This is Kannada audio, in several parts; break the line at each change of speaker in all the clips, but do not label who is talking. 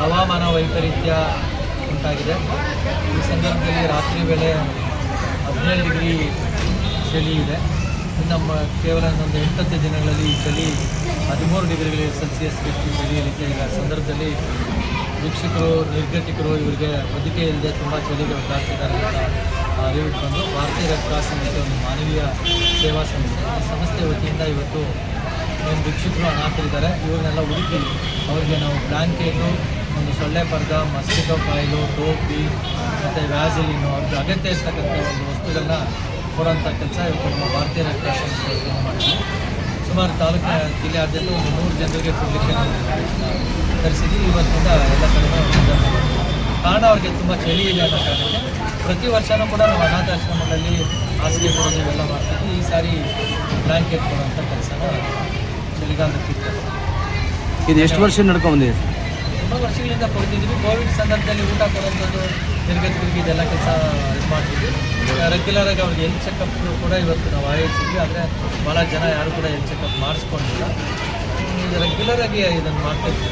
ಹವಾಮಾನ ವೈಪರೀತ್ಯ ಉಂಟಾಗಿದೆ. ಈ ಸಂದರ್ಭದಲ್ಲಿ ರಾತ್ರಿ ವೇಳೆ ಹದಿನೇಳು ಡಿಗ್ರಿ ಚಳಿ ಇದೆ. ನಮ್ಮ ಕೇವಲ ಒಂದು ಎಂಟತ್ತು ದಿನಗಳಲ್ಲಿ ಈ ಚಳಿ ಹದಿಮೂರು ಡಿಗ್ರಿಗಳ ಸೆಲ್ಸಿಯಸ್ ಹೆಚ್ಚು ಚಳಿಯಲಿಕ್ಕೆ ಈಗ ಸಂದರ್ಭದಲ್ಲಿ ವೀಕ್ಷಕರು, ನಿರ್ಗತಿಕರು ಇವರಿಗೆ ಬದುಕೆ ಇಲ್ಲದೆ ತುಂಬ ಚಳಿಗೆ ಒದ್ದಾಡ್ತಿದ್ದಾರೆ ಅಂತ ಅರಿವಿಗೆ ಬಂದು ಭಾರತೀಯ ರೆಡ್ ಕ್ರಾಸ್ ಸಂಸ್ಥೆ ಒಂದು ಮಾನವೀಯ ಸೇವಾ ಸಂಸ್ಥೆ. ಈ ಸಂಸ್ಥೆ ವತಿಯಿಂದ ಇವತ್ತು ಏನು ವೀಕ್ಷಕರು ಅನಾಥರಿದ್ದಾರೆ. ಇವರನ್ನೆಲ್ಲ ಹುಡುಕಿ ಅವರಿಗೆ ನಾವು ಬ್ಲ್ಯಾಂಕೆಟು ಒಂದು ಸೊಳ್ಳೆ ಪರ್ದ ಮಸ್ಕಿಟೋ ಕಾಯಿಲು, ಟೋಪಿ ಮತ್ತು ವ್ಯಾಸಲಿನು ಅವ್ರಿಗೆ ಅಗತ್ಯ ಇರ್ತಕ್ಕಂಥ ಒಂದು ವಸ್ತುಗಳನ್ನ ಕೊಡೋಂಥ ಕೆಲಸ ಇವತ್ತು ನಮ್ಮ ಭಾರತೀಯ ರೆಡ್ ಸಂಸ್ಥೆ ಮಾಡಿದ್ವಿ ಸುಮಾರು ತಾಲೂಕು ಜಿಲ್ಲೆಯಾದ್ಯಂತ ಒಂದು ನೂರು ಜನರಿಗೆ ಕೊಡಲಿಕ್ಕೆ ಧರಿಸಿದ್ವಿ ಇವತ್ತಿಂದ ಎಲ್ಲ ಕಡೆ ಕಾರಣ ಅವ್ರಿಗೆ ತುಂಬ ಚಳಿ ಇದೆ ಅನ್ನೋ ಕಾರಣಕ್ಕೆ ಪ್ರತಿ ವರ್ಷವೂ ಕೂಡ ನಾವು ಅನಾಥಾಶ್ರಮಗಳಲ್ಲಿ ಹಾಸಿಗೆ ಕೊಡೋದು ಇವೆಲ್ಲ ಮಾಡ್ತಿದ್ವಿ. ಈ ಸಾರಿ ಬ್ಲ್ಯಾಂಕೆಟ್ ಕೊಡೋಂಥ ಕೆಲಸನ ಚಳಿಗಾಲದ
ಇದು ಎಷ್ಟು ವರ್ಷ ನಡ್ಕೊಂಡ್
ತುಂಬ ವರ್ಷಗಳಿಂದ ಕೊಡ್ತಿದ್ವಿ ಕೋವಿಡ್ ಸಂದರ್ಭದಲ್ಲಿ ಊಟ ಕೊಡೋಂಥದ್ದು ನಿರ್ಗತಿಕರಿಗೆ ಇದೆಲ್ಲ ಕೆಲಸ ಇದು ಮಾಡ್ತಿದ್ವಿ. ರೆಗ್ಯುಲರಾಗಿ ಅವ್ರಿಗೆ ಹೆಲ್ತ್ ಚೆಕಪ್ ಕೂಡ ಇವತ್ತು ನಾವು ಆಯೋಜಿಸಿದ್ವಿ. ಆದರೆ ಭಾಳ ಜನ ಯಾರು ಕೂಡ ಹೆಲ್ತ್ ಚೆಕಪ್ ಮಾಡಿಸ್ಕೊಂಡಿಲ್ಲ. ರೆಗ್ಯುಲರಾಗಿ ಇದನ್ನು ಮಾಡ್ತಿದ್ವಿ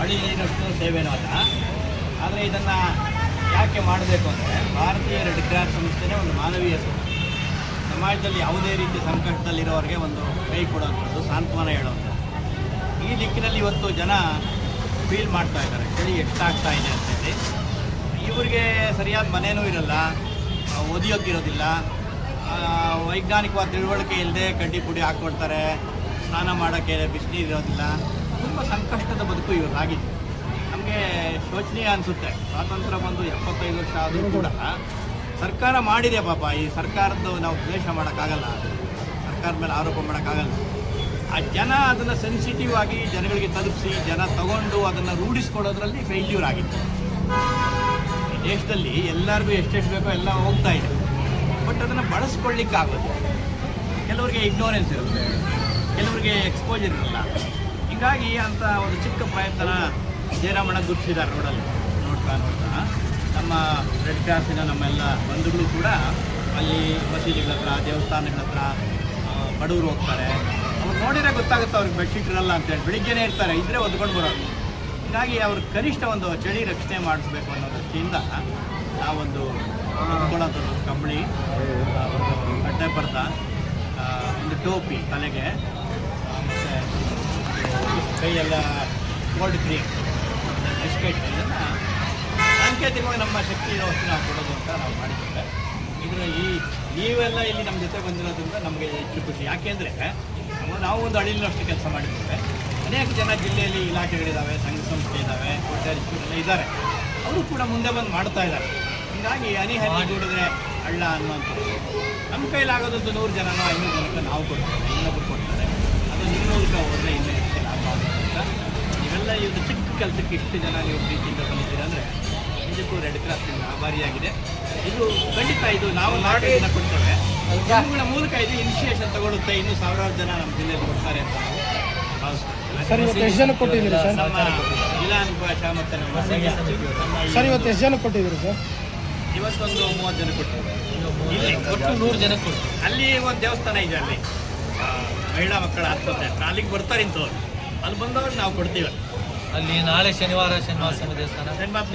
ಹಳ್ಳಿ ಸೇವೆನೂ ಅಲ್ಲ ಆದರೆ ಇದನ್ನು ಯಾಕೆ ಮಾಡಬೇಕು ಅಂದರೆ ಭಾರತೀಯ ರೆಡ್ ಕ್ರಾಸ್ ಸಂಸ್ಥೆನೇ ಒಂದು ಮಾನವೀಯ ಸಂಸ್ಥೆ ಸಮಾಜದಲ್ಲಿ ಯಾವುದೇ ರೀತಿ ಸಂಕಷ್ಟದಲ್ಲಿರೋರಿಗೆ ಒಂದು ಕೈ ಕೊಡೋಂಥದ್ದು ಸಾಂತ್ವನ ಹೇಳುವಂಥದ್ದು. ಈ ದಿಕ್ಕಿನಲ್ಲಿ ಇವತ್ತು ಜನ ಫೀಲ್ ಮಾಡ್ತಾ ಇದ್ದಾರೆ. ಚಳಿ ಎಷ್ಟಾಗ್ತಾ ಇದೆ ಅಂತ ಹೇಳಿ. ಇವರಿಗೆ ಸರಿಯಾದ ಮನೆಯೂ ಇರಲ್ಲ ಓದಿಯೋಗಿರೋದಿಲ್ಲ ವೈಜ್ಞಾನಿಕವಾದ ತಿಳುವಳಿಕೆ ಇಲ್ಲದೆ ಕಡ್ಡಿ ಪುಡಿ ಹಾಕ್ಕೊಡ್ತಾರೆ, ಸ್ನಾನ ಮಾಡೋಕ್ಕೆ ಬಿಸಿನೀರು ಇರೋದಿಲ್ಲ. ತುಂಬ ಸಂಕಷ್ಟದ ಬದುಕು ಇವರಾಗಿದೆ ನಮಗೆ ಶೋಚನೀಯ ಅನಿಸುತ್ತೆ. ಸ್ವಾತಂತ್ರ್ಯ ಬಂದು ಎಪ್ಪತ್ತೈದು ವರ್ಷ ಆದರೂ ಕೂಡ ಸರ್ಕಾರ ಮಾಡಿದೆ ಪಾಪ. ಈ ಸರ್ಕಾರದ್ದು ನಾವು ದ್ವೇಷ ಮಾಡೋಕ್ಕಾಗಲ್ಲ. ಸರ್ಕಾರದ ಮೇಲೆ ಆರೋಪ ಮಾಡೋಕ್ಕಾಗಲ್ಲ. ಆ ಜನ ಅದನ್ನು ಸೆನ್ಸಿಟಿವ್ ಆಗಿ ಜನಗಳಿಗೆ ತಲುಪಿಸಿ, ಜನ ತಗೊಂಡು ಅದನ್ನು ರೂಢಿಸ್ಕೊಳ್ಳೋದ್ರಲ್ಲಿ ಫೇಲ್ಯೂರ್ ಆಗಿತ್ತು. ಈ ದೇಶದಲ್ಲಿ ಎಲ್ಲರಿಗೂ ಎಷ್ಟೆಷ್ಟು ಬೇಕೋ ಎಲ್ಲ ಹೋಗ್ತಾ ಇದೆ. ಬಟ್ ಅದನ್ನು ಬಳಸ್ಕೊಳ್ಳಿಕ್ಕಾಗೋದು ಕೆಲವ್ರಿಗೆ ಇಗ್ನೋರೆನ್ಸ್ ಇರುತ್ತೆ. ಕೆಲವರಿಗೆ ಎಕ್ಸ್ಪೋಜರ್ ಇರಲ್ಲ. ಹೀಗಾಗಿ ಅಂತ ಒಂದು ಚಿಕ್ಕ ಪ್ರಯತ್ನ ಜಯರಾಮಣ್ಣ ಗುರುತಿಸಿದ್ದಾರೆ ರೋಡಲ್ಲಿ ನೋಡ್ತಾ ನೋಡ್ತಾ. ನಮ್ಮ ರೆಡ್ ಕ್ರಾಸಿನ ನಮ್ಮೆಲ್ಲ ಬಂಧುಗಳು ಕೂಡ ಅಲ್ಲಿ ಮಸೀದಿಗಳ ಹತ್ರ, ದೇವಸ್ಥಾನಗಳ ಹತ್ರ ಬಡವರು ಹೋಗ್ತಾರೆ. ನೋಡಿದ್ರೆ ಗೊತ್ತಾಗುತ್ತೆ ಅವ್ರಿಗೆ ಬೆಡ್ಶೀಟ್ ಇರಲ್ಲ ಅಂತೇಳಿ ಬೆಳಿಗ್ಗೆನೇ ಇರ್ತಾರೆ, ಇದ್ರೆ ಒದ್ಕೊಂಡು ಬರೋದು ಹೀಗಾಗಿ ಅವ್ರ ಕನಿಷ್ಠ ಒಂದು ಚಳಿ ರಕ್ಷಣೆ ಮಾಡಿಸ್ಬೇಕು ಅನ್ನೋ ದೃಷ್ಟಿಯಿಂದ ನಾವೊಂದು ಒಂದು ಕಂಬಳಿ ಒಂದು ಪರ್ದ ಒಂದು ಟೋಪಿ ತಲೆಗೆ ಕೈಯೆಲ್ಲ ಕೋಲ್ಡ್ ಕ್ರೀಮ್ ಬಿಸ್ಕೆಟ್ ಇದನ್ನು ಸಾಂಕೇತಿಕವಾಗಿ ನಮ್ಮ ಶಕ್ತಿ ಇರೋಷ್ಟು ನಾವು ಕೊಡೋದು ಅಂತ ನಾವು ಮಾಡಿದ್ದೇವೆ. ಇದರ ಈ, ನೀವೆಲ್ಲ ಇಲ್ಲಿ ನಮ್ಮ ಜೊತೆ ಬಂದಿರೋದ್ರಿಂದ ನಮಗೆ ಹೆಚ್ಚು ಖುಷಿ. ಯಾಕೆಂದರೆ ನಾವು ಒಂದು ಅಳಿಲಿನಷ್ಟು ಕೆಲಸ ಮಾಡಿದ್ದೇವೆ. ಅನೇಕ ಜನ ಜಿಲ್ಲೆಯಲ್ಲಿ ಇಲಾಖೆಗಳಿದ್ದಾವೆ, ಸಂಘ ಸಂಸ್ಥೆ ಇದ್ದಾವೆ ಕೋಟ್ಯಾಧೀಶರೆಲ್ಲ ಇದ್ದಾರೆ. ಅವರು ಕೂಡ ಮುಂದೆ ಬಂದು ಮಾಡ್ತಾ ಇದ್ದಾರೆ. ಹೀಗಾಗಿ ಹನಿ ಹನಿ ದುಡಿದ್ರೆ ಹಳ್ಳ ಅನ್ನುವಂಥದ್ದು. ನಮ್ಮ ಕೈಲಾಗೋದೊಂದು ನೂರು ಜನನೋ ಐನೂರು ಜನಕ್ಕೆ ನಾವು ಕೊಡ್ತೇವೆ. ಇನ್ನೊಬ್ಬರು ಕೊಡ್ತಾರೆ. ಅದು ಮೂಲಕ ಹೋದರೆ ಇನ್ನೂ ಹೆಚ್ಚು ಲಾಭ ಆಗುತ್ತೆ ನೀವೆಲ್ಲ ಇದು ಚಿಕ್ಕ ಕೆಲಸಕ್ಕೆ ಇಷ್ಟು ಜನ ನೀವು ಪ್ರೀತಿಯಿಂದ ಬಂದಿದ್ದೀರಾ ಅಂದರೆ ನಿಜಕ್ಕೂ ರೆಡ್ ಕ್ರಾಸ್ ಆಭಾರಿಯಾಗಿದೆ. ಇದು ಖಂಡಿತ ಇದು ನಾವು ನಾಟಕದಿಂದ ಕೊಡ್ತೇವೆ. ಜನಗಳ ಮೂಲಕ ಇದು ಇನಿಷಿಯೇಷನ್ ತಗೊಳ್ಳುತ್ತೆ ಇನ್ನೂ ಸಾವಿರಾರು ಜನ ನಮ್ಮ ಜಿಲ್ಲೆಯಲ್ಲಿ ಕೊಡ್ತಾರೆ ಅಂತ
ಸರ್ ಇವತ್ತು ಎಷ್ಟು ಜನ ಕೊಟ್ಟಿದ್ದೀರಿ ಸರ್?
ನಮ್ಮ ಮತ್ತು ನಮ್ಮ ನಮ್ಮ
ಸರ್ ಇವತ್ತು ಎಷ್ಟು ಜನ ಕೊಟ್ಟಿದ್ದೀರಿ ಸರ್?
ಇವತ್ತೊಂದು ಮೂವತ್ತು ಜನ ಕೊಟ್ಟಿದ್ದಾರೆ ಇಲ್ಲಿ
ಒಟ್ಟು ನೂರು ಜನ ಕೊಡ್ತೀವಿ.
ಅಲ್ಲಿ ಒಂದು ದೇವಸ್ಥಾನ ಇದೆ ಅಲ್ಲಿ. ಮಹಿಳಾ ಮಕ್ಕಳ ಆಸ್ಪತ್ರೆ ಅಲ್ಲಿಗೆ ಬರ್ತಾರೆ ಇಂಥವ್ರು. ಅಲ್ಲಿ ಬಂದವ್ರು ನಾವು ಕೊಡ್ತೀವಿ.
ಅಲ್ಲಿ ನಾಳೆ ಶನಿವಾರ ಶನಿವಾರ ಸ್ವಾಮಿ ದೇವಸ್ಥಾನ.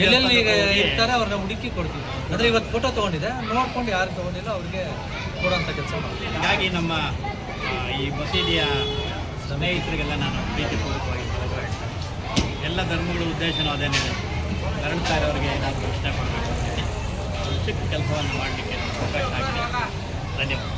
ಎಲ್ಲೆಲ್ಲಿ ಈಗ ಇರ್ತಾರೆ ಅವ್ರನ್ನ ಹುಡುಕಿ ಕೊಡ್ತೀವಿ. ಅಂದ್ರೆ ಇವತ್ತು ಫೋಟೋ ತಗೊಂಡಿದೆ ನೋಡ್ಕೊಂಡು ಯಾರು ತಗೊಂಡಿಲ್ಲ, ಅವ್ರಿಗೆ ಕೊಡೋಂಥ ಕೆಲಸ
ಹೀಗಾಗಿ ನಮ್ಮ ಈ ಮಸೀದಿಯ ಸ್ನೇಹಿತರಿಗೆಲ್ಲ ನಾನು ಪ್ರೀತಿಪೂರ್ವಕವಾಗಿ ಎಲ್ಲ ಧರ್ಮಗಳ ಉದ್ದೇಶನೂ ಅದೇನೇ ಕರಣ್ತಾ ಇರೋರಿಗೆ ಏನಾದರೂ ಇಷ್ಟಪಡಬೇಕು ಚಿಕ್ಕ ಕೆಲಸವನ್ನು ಮಾಡಲಿಕ್ಕೆ ಅವಕಾಶ ಆಗಿದೆ. ಧನ್ಯವಾದ